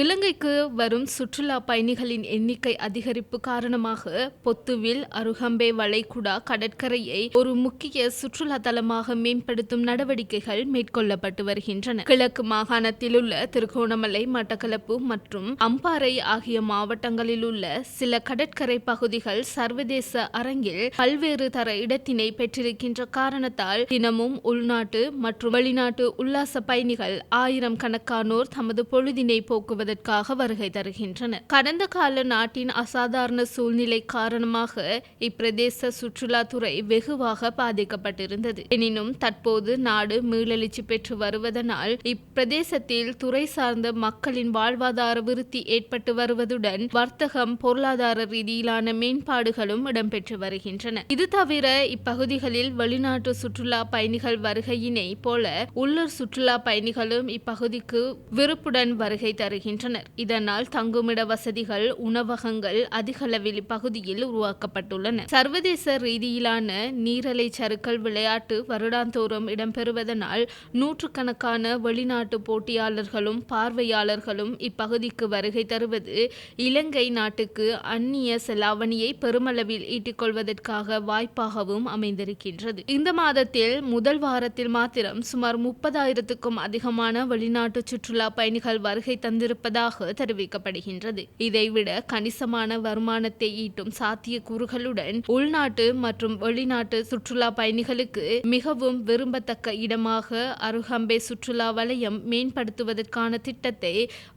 இலங்கைக்கு வரும் சுற்றுலா பயணிகளின் எண்ணிக்கை அதிகரிப்பு காரணமாக பொத்துவில் அருகம்பே வளைகுடா கடற்கரையை ஒரு முக்கிய சுற்றுலா தலமாக மேம்படுத்தும் நடவடிக்கைகள் மேற்கொள்ளப்பட்டு வருகின்றன. கிழக்கு மாகாணத்தில் உள்ள திருகோணமலை மட்டக்களப்பு மற்றும் அம்பாறை ஆகிய மாவட்டங்களில் உள்ள சில கடற்கரை பகுதிகள் சர்வதேச அரங்கில் பல்வேறு தர இடத்தினை பெற்றிருக்கின்ற காரணத்தால் தினமும் உள்நாட்டு மற்றும் வெளிநாட்டு உல்லாச பயணிகள் ஆயிரம் கணக்கானோர் தமது பொழுதினை போக்குவதற்காக வருகை தருகின்றனர் கடந்த கால நாட்டின் அசாதாரண சூழ்நிலை காரணமாக இப்பிரதேச சுற்றுலாத்துறை வெகுவாக பாதிக்கப்பட்டிருந்தது. எனினும் தற்போது நாடு மீளெழுச்சி பெற்று வருவதனால் இப்பிரதேசத்தில் துறை சார்ந்த மக்களின் வாழ்வாதார விருத்தி ஏற்பட்டு வருவதுடன் வர்த்தகம் பொருளாதார ரீதியிலான மேம்பாடுகளும் இடம்பெற்று வருகின்றன. இது தவிர இப்பகுதிகளில் வெளிநாட்டு சுற்றுலா பயணிகள் வருகையினை போல உள்ளூர் சுற்றுலா பயணிகளும் இப்பகுதிக்கு விருப்புடன் வருகை தருகின்றனர். இதனால் தங்குமிட வசதிகள் உணவகங்கள் அதிகளவில் இப்பகுதியில் உருவாக்கப்பட்டுள்ளன. சர்வதேச ரீதியிலான நீரலை சறுக்கல் விளையாட்டு வருடாந்தோறும் இடம்பெறுவதனால் நூற்றுக்கணக்கான வெளிநாட்டு போட்டியாளர்களும் பார்வையாளர்களும் இப்பகுதிக்கு வருகை தருவது இலங்கை நாட்டுக்கு அந்நிய செலாவணியை பெருமளவில் ஈட்டிக்கொள்வதற்காக வாய்ப்பாகவும் அமைந்திருக்கின்றது. இந்த மாதத்தில் முதல் வாரத்தில் மாத்திரம் சுமார் முப்பதாயிரத்துக்கும் அதிகமான வெளிநாட்டு சுற்றுலா பயணிகள் வருகை இருப்பதாக தெரிவிக்கப்படுகின்றது. இதைவிட கணிசமான வருமானத்தை ஈட்டும் சாத்தியக்கூறுகளுடன் உள்நாட்டு மற்றும் வெளிநாட்டு சுற்றுலா பயணிகளுக்கு மிகவும் விரும்பத்தக்க இடமாக அருகம்பே சுற்றுலா வலயம் மேம்படுத்துவதற்கான திட்டத்தை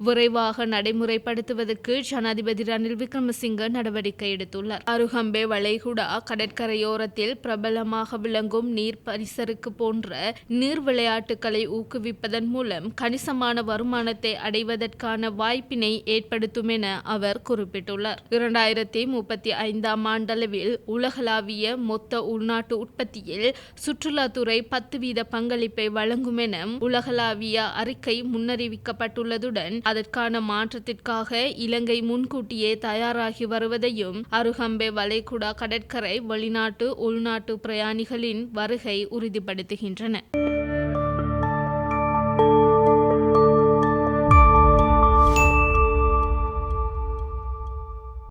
விரைவாக நடைமுறைப்படுத்துவதற்கு ஜனாதிபதி ரணில் விக்ரமசிங்க நடவடிக்கை எடுத்துள்ளார். அருகம்பே வளைகுடா கடற்கரையோரத்தில் பிரபலமாக விளங்கும் நீர் பரிசருக்கு போன்ற நீர் விளையாட்டுகளை ஊக்குவிப்பதன் மூலம் கணிசமான வருமானத்தை அடைவதற்கு அடைவதற்கான வாய்ப்பினை ஏற்படுத்தும் என அவர் குறிப்பிட்டுள்ளார். இரண்டாயிரத்தி முப்பத்தி ஐந்தாம் ஆண்டளவில் உலகளாவிய மொத்த உள்நாட்டு உற்பத்தியில் சுற்றுலாத்துறை பத்து வீத பங்களிப்பை வழங்கும் என உலகளாவிய அறிக்கை முன்னறிவிக்கப்பட்டுள்ளதுடன் அதற்கான மாற்றத்திற்காக இலங்கை முன்கூட்டியே தயாராகி வருவதையும் அருகம்பே வளைகுடா கடற்கரை வெளிநாட்டு உள்நாட்டு பிரயாணிகளின் வருகை உறுதிப்படுத்துகின்றன.